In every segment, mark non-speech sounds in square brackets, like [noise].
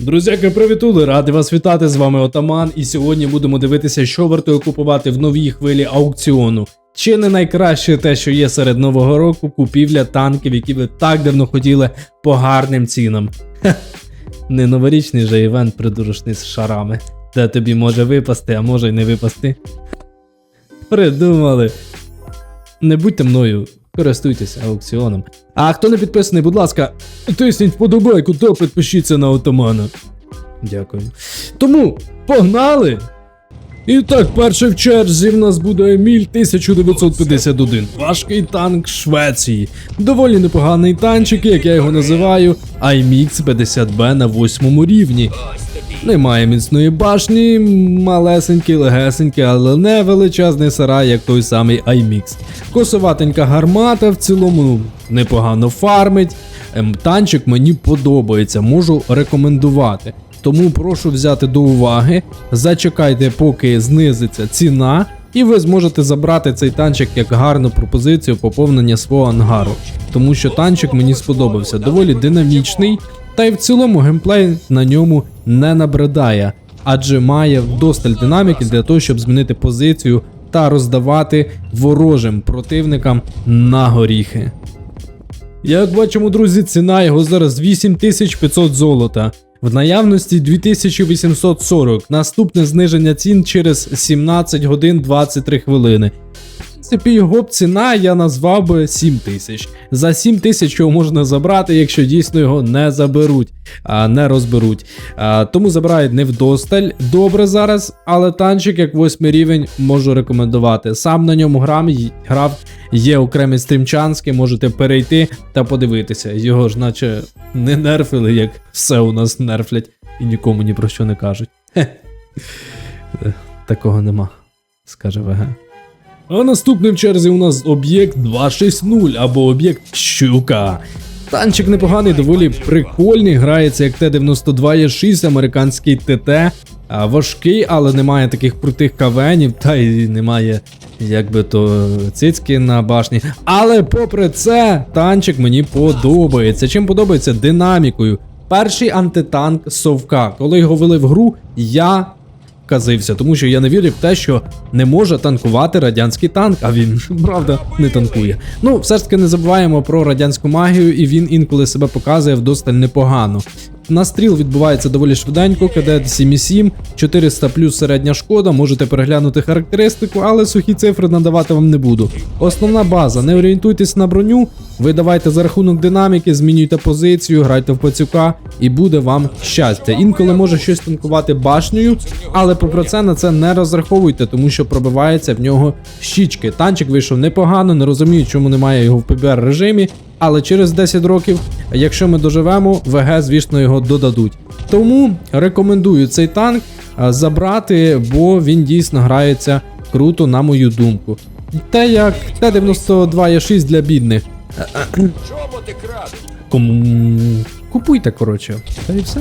Друзяки, привітули! Радий вас вітати! З вами Отаман. І сьогодні будемо дивитися, що вартує купувати в новій хвилі аукціону. Чи не найкраще те, що є серед нового року, купівля танків, які ви так давно хотіли по гарним цінам. Хе, не новорічний же івент придурочний з шарами, де тобі може випасти, а може й не випасти. Придумали. Не будьте мною, користуйтесь аукціоном. А хто не підписаний, будь ласка, тисніть вподобайку та підпишіться на отамана. Дякую. Тому погнали! І так, перший в черзі в нас буде Еміль 1951. Важкий танк Швеції. Доволі непоганий танчик, як я його називаю, IMX 50B на восьмому рівні. Немає міцної башні, малесенький, легесенький, але не величезний сарай, як той самий IMX. Косоватенька гармата в цілому непогано фармить. Ем, Танчик мені подобається, можу рекомендувати. Тому прошу взяти до уваги, зачекайте, поки знизиться ціна, і ви зможете забрати цей танчик як гарну пропозицію поповнення свого ангару. Тому що танчик мені сподобався, доволі динамічний, та й в цілому геймплей на ньому не набридає, адже має вдосталь динаміки для того, щоб змінити позицію та роздавати ворожим противникам на горіхи. Як бачимо, друзі, ціна його зараз 8500 золота. В наявності 2840. Наступне зниження цін через 17 годин 23 хвилини. Принципі, його б ціна я назвав би 7 тисяч. За 7 тисяч його можна забрати, якщо дійсно його не заберуть, а не розберуть. А, тому забирають не вдосталь. Добре зараз, але танчик як 8 рівень можу рекомендувати. Сам на ньому грав, грав є окремі стрімчанські, можете перейти та подивитися. Його ж наче не нерфили, як все у нас нерфлять і нікому ні про що не кажуть. Е, Такого нема, скаже ВГ. А наступним в черзі у нас об'єкт 260 або об'єкт Щука. Танчик непоганий, доволі прикольний, грається як Т-92 є 6 американський ТТ. Важкий, але немає таких крутих кавенів, та й немає, як би то, цицьки на башні. Але попри це, танчик мені подобається. Чим подобається? Динамікою. Перший антитанк Совка. Коли його вели в гру, я казився, тому що я не вірив в те, що не може танкувати радянський танк, а він [laughs] правда не танкує. Ну, все ж таки не забуваємо про радянську магію, і він інколи себе показує вдосталь непогано. Настріл відбувається доволі швиденько, КД 7,7, 400 плюс середня шкода, можете переглянути характеристику, але сухі цифри надавати вам не буду. Основна база, не орієнтуйтесь на броню, ви давайте за рахунок динаміки, змінюйте позицію, грайте в пацюка і буде вам щастя. Інколи може щось танкувати башнею, але попри це на це не розраховуйте, тому що пробивається в нього щічки. Танчик вийшов непогано, не розумію, чому немає його в PBR режимі. Але через 10 років, якщо ми доживемо, ВГ, звісно, його додадуть. Тому рекомендую цей танк забрати, бо він дійсно грається круто, на мою думку. Те як Т-92 є 6 для бідних. Кому купуйте, коротше. Та і все.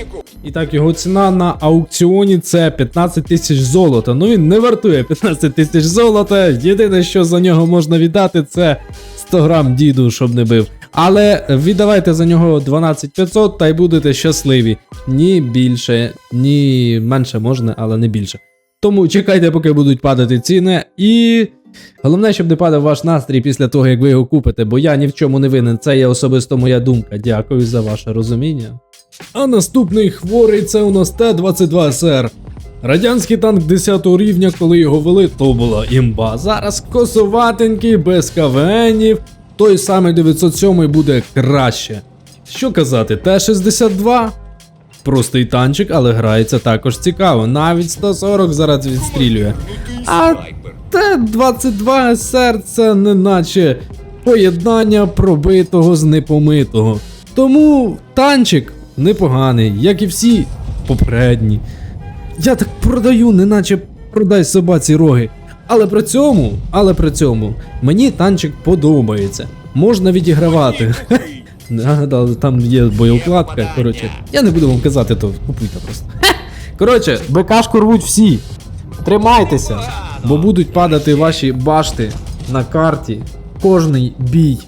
Механіку! І так, його ціна на аукціоні це 15 тисяч золота. Ну він не вартує 15 тисяч золота. Єдине, що за нього можна віддати, це 100 грам діду, щоб не бив. Але віддавайте за нього 12500 та й будете щасливі. Ні більше, ні менше можна, але не більше. Тому чекайте, поки будуть падати ціни, і головне, щоб не падав ваш настрій після того, як ви його купите, бо я ні в чому не винен. Це є особисто моя думка. Дякую за ваше розуміння. А наступний хворий це у нас Т-22СР. Радянський танк 10 рівня, коли його вели, то була імба. Зараз косоватенький, без КВНів. Той самий 907 буде краще. Що казати, Т-62? Простий танчик, але грається також цікаво. Навіть 140 зараз відстрілює. А Т-22 СР це неначе поєднання пробитого з непомитого. Тому танчик непоганий, як і всі попередні. Я так продаю, неначе продай собаці роги. Але при цьому, але при цьому, мені танчик подобається. Можна відігравати. Нагадали, [laughs] там є боєукладка. Коротше, я не буду вам казати, то купуйте просто. Коротше, БКшку рвуть всі. Тримайтеся, бо будуть падати ваші башти на карті кожний бій.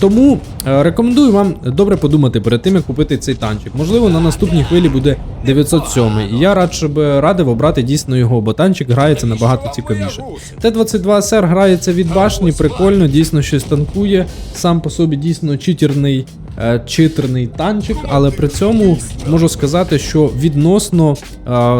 Тому е, рекомендую вам добре подумати перед тим, як купити цей танчик. Можливо, на наступній хвилі буде 907. І я радше би радив обрати дійсно його, бо танчик грається набагато цікавіше. Т-22 СР грається від башні, прикольно, дійсно щось танкує. Сам по собі дійсно читерний, е, читерний танчик, але при цьому можу сказати, що відносно е,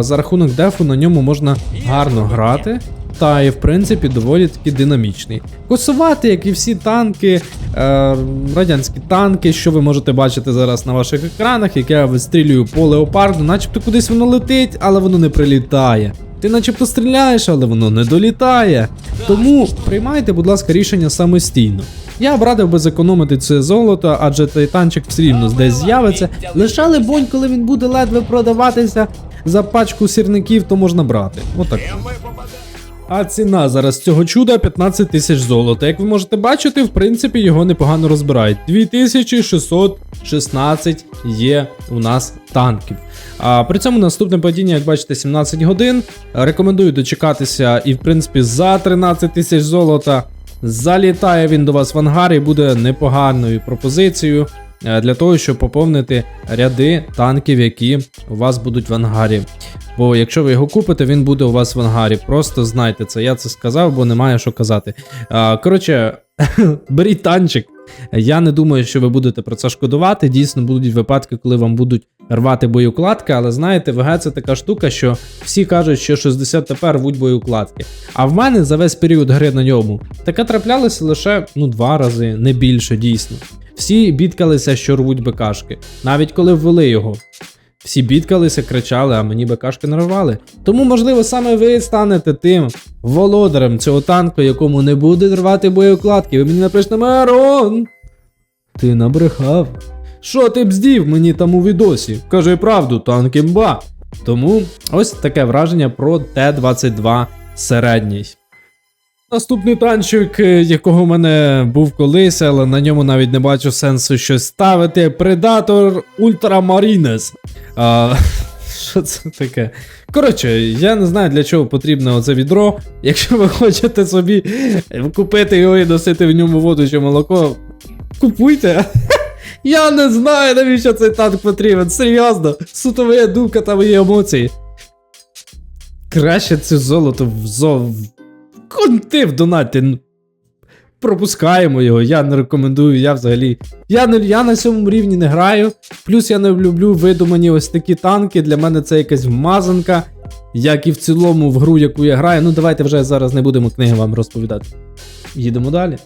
за рахунок дефу на ньому можна гарно грати. Та і в принципі доволі таки динамічний. Косувати, як і всі танки, е, радянські танки, що ви можете бачити зараз на ваших екранах, як я вистрілюю по леопарду, начебто кудись воно летить, але воно не прилітає. Ти начебто стріляєш, але воно не долітає. Тому приймайте, будь ласка, рішення самостійно. Я б радив би зекономити це золото, адже цей танчик все рівно десь з'явиться. Лише либонь, коли він буде ледве продаватися за пачку сірників, то можна брати. Отак. А ціна зараз цього чуда 15 тисяч золота. Як ви можете бачити, в принципі, його непогано розбирають. 2616 є у нас танків. А при цьому наступне падіння, як бачите, 17 годин. Рекомендую дочекатися, і в принципі за 13 тисяч золота залітає він до вас в ангар і буде непоганою пропозицією для того, щоб поповнити ряди танків, які у вас будуть в ангарі. Бо якщо ви його купите, він буде у вас в ангарі. Просто знайте це. Я це сказав, бо немає що казати. Коротше, [laughs] беріть танчик. Я не думаю, що ви будете про це шкодувати. Дійсно, будуть випадки, коли вам будуть рвати боєукладки, але знаєте, ВГ це така штука, що всі кажуть, що 60 ТП рвуть боєукладки. А в мене за весь період гри на ньому таке траплялося лише ну, два рази, не більше, дійсно. Всі бідкалися, що рвуть БКшки, навіть коли ввели його. Всі бідкалися, кричали, а мені БКшки не рвали. Тому, можливо, саме ви станете тим володарем цього танку, якому не буде рвати боєукладки. Ви мені напишете Мирон. Ти набрехав. Що ти бздів мені там у відосі? Кажи правду, танк імба. Тому ось таке враження про Т-22 середній. Наступний танчик, е, якого в мене був колись, але на ньому навіть не бачу сенсу щось ставити. Predator Ultramarines. А, [laughs] що це таке? Коротше, я не знаю для чого потрібно оце відро. Якщо ви хочете собі купити його і носити в ньому воду чи молоко, купуйте. [laughs] Я не знаю, навіщо цей танк потрібен. Серйозно, суто моя думка та мої емоції. Краще це золото в зо... в конти в донаті. ну, Пропускаємо його, я не рекомендую, я взагалі. Я, не, я на цьому рівні не граю. Плюс я не люблю видумані ось такі танки. Для мене це якась вмазанка, як і в цілому в гру, яку я граю. Ну давайте вже зараз не будемо книги вам розповідати. Їдемо далі.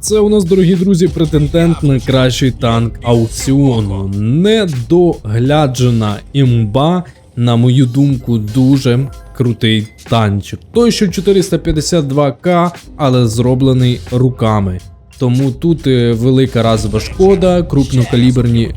Це у нас, дорогі друзі, претендент на кращий танк аукціону. Недогляджена імба, на мою думку, дуже крутий танчик. Той, що 452к, але зроблений руками. Тому тут е, велика разова шкода, крупнокаліберні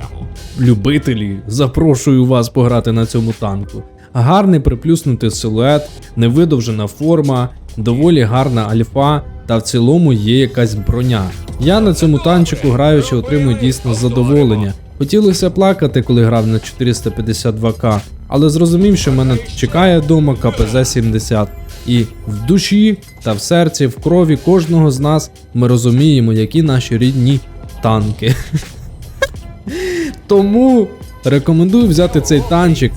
любителі. Запрошую вас пограти на цьому танку. Гарний приплюснутий силует, невидовжена форма, доволі гарна альфа, та в цілому є якась броня. Я на цьому танчику граючи отримую дійсно задоволення. Хотілося плакати, коли грав на 452к, але зрозумів, що мене чекає вдома КПЗ-70. І в душі та в серці, в крові кожного з нас ми розуміємо, які наші рідні танки. [laughs] Тому рекомендую взяти цей танчик,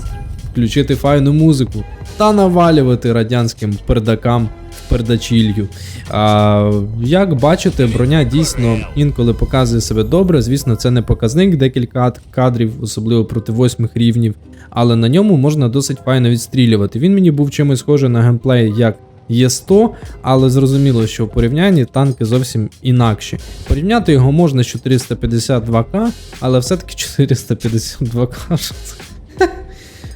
включити файну музику та навалювати радянським пердакам в пердачілью. А, як бачите, броня дійсно інколи показує себе добре. Звісно, це не показник декілька кадрів, особливо проти восьмих рівнів, але на ньому можна досить файно відстрілювати. Він мені був чимось схожий на геймплей як Є100, але зрозуміло, що в порівнянні танки зовсім інакші. Порівняти його можна з 452к, але все-таки 452к.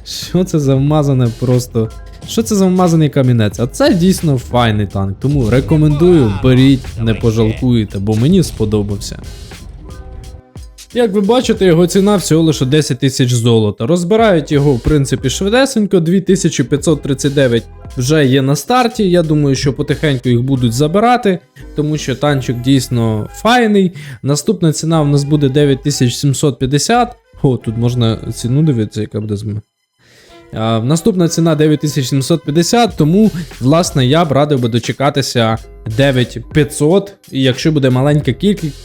Що це? За вмазане просто. Що це за вмазаний камінець? А це дійсно файний танк, тому рекомендую, беріть, не пожалкуєте, бо мені сподобався. Як ви бачите, його ціна всього лише 10 тисяч золота. Розбирають його, в принципі, швидесенько, 2539 вже є на старті. Я думаю, що потихеньку їх будуть забирати, тому що танчик дійсно файний. Наступна ціна в нас буде 9750. О, тут можна ціну дивитися, яка буде з Наступна ціна 9750, тому, власне, я б радив би дочекатися 9500, і якщо буде маленька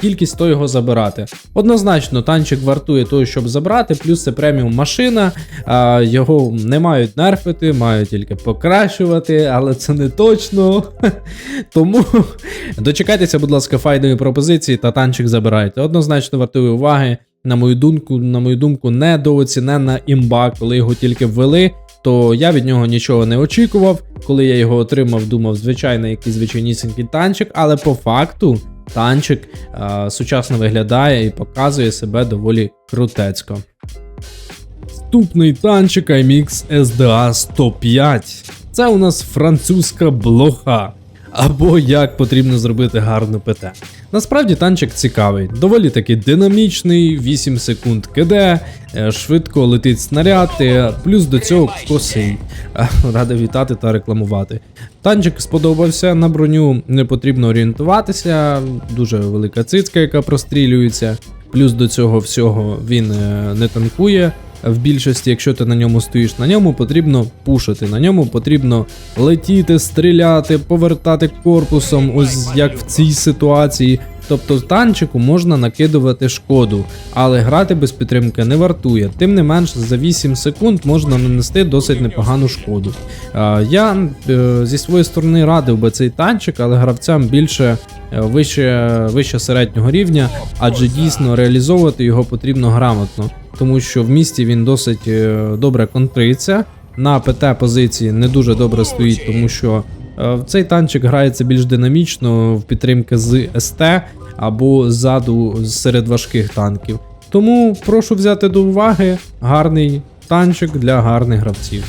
кількість, то його забирати. Однозначно, танчик вартує того, щоб забрати, плюс це преміум машина, його не мають нерфити, мають тільки покращувати, але це не точно. [laughs] Тому дочекайтеся, будь ласка, файної пропозиції та танчик забирайте. Однозначно вартує уваги. На мою думку, на мою думку, недооцінена імба, коли його тільки ввели, то я від нього нічого не очікував. Коли я його отримав, думав, звичайно, якийсь звичайнісінький танчик, але по факту танчик а, сучасно виглядає і показує себе доволі крутецько. Наступний танчик IMX SDA 105. Це у нас французька блоха. Або як потрібно зробити гарну ПТ. Насправді танчик цікавий, доволі таки динамічний, 8 секунд КД, е, швидко летить снаряд, е, плюс до цього косий. Е, Радий вітати та рекламувати. Танчик сподобався, на броню не потрібно орієнтуватися, дуже велика цицька, яка прострілюється. Плюс до цього всього він не танкує. В більшості, якщо ти на ньому стоїш, на ньому потрібно пушити, на ньому потрібно летіти, стріляти, повертати корпусом, ось як в цій ситуації. Тобто танчику можна накидувати шкоду, але грати без підтримки не вартує. Тим не менш, за 8 секунд можна нанести досить непогану шкоду. Я е, зі своєї сторони радив би цей танчик, але гравцям більше е, вище, вище середнього рівня, адже дійсно реалізовувати його потрібно грамотно, тому що в місті він досить е, добре контриться. На ПТ позиції не дуже добре стоїть, тому що цей танчик грається більш динамічно в підтримки з СТ або ззаду серед важких танків. Тому прошу взяти до уваги гарний танчик для гарних гравців.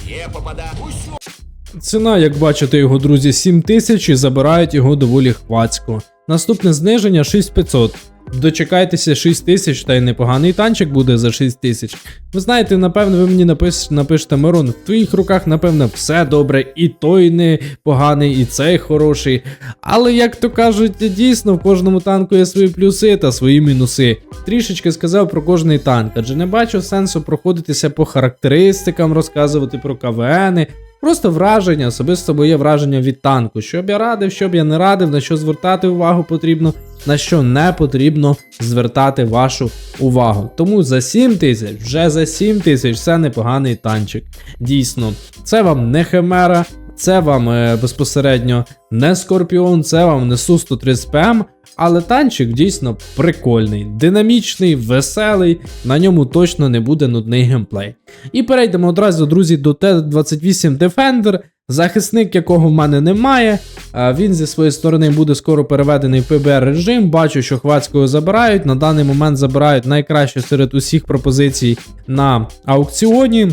Ціна, як бачите, його друзі, 7 тисяч і забирають його доволі хвацько. Наступне зниження 6500. Дочекайтеся 6 тисяч, та й непоганий танчик буде за 6 тисяч. Ви знаєте, напевно, ви мені напиш, напишете, Мирон, в твоїх руках, напевно, все добре, і той не поганий, і цей хороший. Але, як то кажуть, дійсно в кожному танку є свої плюси та свої мінуси. Трішечки сказав про кожний танк, адже не бачу сенсу проходитися по характеристикам, розказувати про КВНи. Просто враження, особисто моє враження від танку. Що б я радив, що б я не радив, на що звертати увагу потрібно, на що не потрібно звертати вашу увагу. Тому за 7 тисяч, вже за 7 тисяч це непоганий танчик. Дійсно, це вам не химера, це вам е, безпосередньо не Скорпіон, це вам не Су-130 ПМ, але танчик дійсно прикольний, динамічний, веселий, на ньому точно не буде нудний геймплей. І перейдемо одразу, друзі, до Т-28 Defender, захисник якого в мене немає. Він зі своєї сторони буде скоро переведений в ПБР режим. Бачу, що Хвацького забирають. На даний момент забирають найкраще серед усіх пропозицій на аукціоні.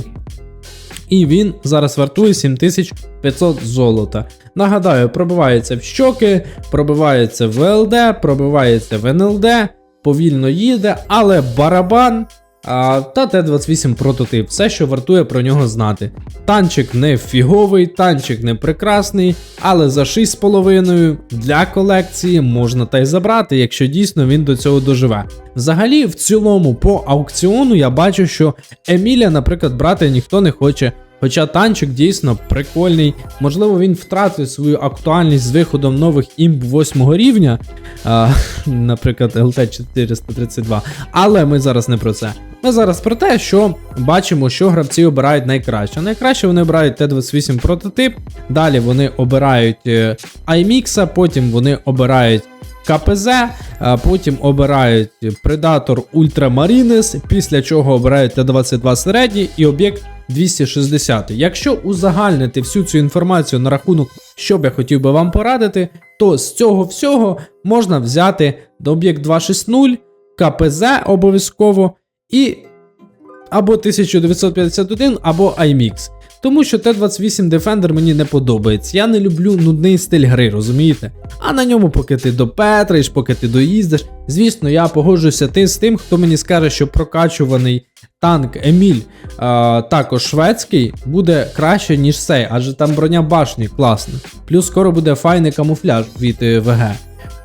І він зараз вартує 7500 золота. Нагадаю, пробивається в щоки, пробивається в ЛД, пробивається в НЛД, повільно їде, але барабан та Т-28 прототип, все, що вартує про нього знати. Танчик не фіговий, танчик не прекрасний, але за 6,5 для колекції можна та й забрати, якщо дійсно він до цього доживе. Взагалі, в цілому, по аукціону я бачу, що Еміля, наприклад, брати ніхто не хоче. Хоча танчик дійсно прикольний, можливо, він втратив свою актуальність з виходом нових імб 8 рівня, а, [laughs] наприклад, LT432. Але ми зараз не про це. Ми зараз про те, що бачимо, що гравці обирають найкраще. Найкраще вони обирають Т-28 прототип, далі вони обирають е, iMix, потім вони обирають КПЗ, потім обирають Predator Ultramarines, після чого обирають Т-22 середній і об'єкт 260. Якщо узагальнити всю цю інформацію на рахунок, що б я хотів би вам порадити, то з цього всього можна взяти об'єкт 260, КПЗ обов'язково і або 1951, або iMix. Тому що Т-28 Defender мені не подобається. Я не люблю нудний стиль гри, розумієте? А на ньому, поки ти допетриш, поки ти доїздиш. Звісно, я погоджуся ти з тим, хто мені скаже, що прокачуваний танк Еміль, а, також шведський, буде краще, ніж цей, адже там броня башні класна. Плюс скоро буде файний камуфляж від е, ВГ.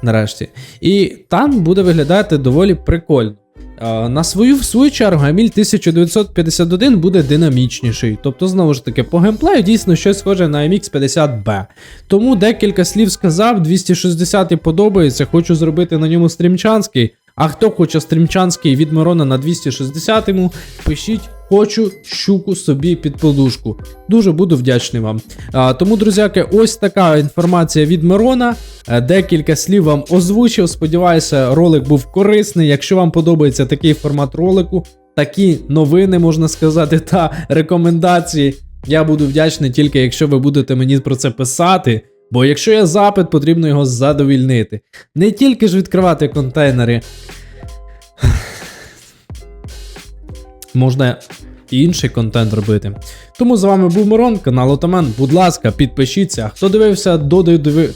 Нарешті. І там буде виглядати доволі прикольно. На свою в свою чергу Еміль 1951 буде динамічніший. Тобто, знову ж таки, по геймплею дійсно щось схоже на MX 50B. Тому декілька слів сказав, 260 подобається, хочу зробити на ньому стрімчанський. А хто хоче стрімчанський від Мирона на 260-му, пишіть хочу щуку собі під подушку. Дуже буду вдячний вам. А, тому, друзяки, ось така інформація від Мирона. Е, Декілька слів вам озвучив. Сподіваюся, ролик був корисний. Якщо вам подобається такий формат ролику, такі новини, можна сказати, та рекомендації. Я буду вдячний тільки, якщо ви будете мені про це писати. Бо якщо є запит, потрібно його задовільнити. Не тільки ж відкривати контейнери. Можна інший контент робити. Тому з вами був Мирон, канал Отамен. Будь ласка, підпишіться. Хто дивився до диви...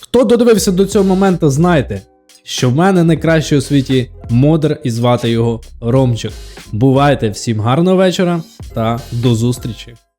Хто додивився до цього моменту, знайте, що в мене найкращий у світі модер і звати його Ромчик. Бувайте всім гарного вечора та до зустрічі!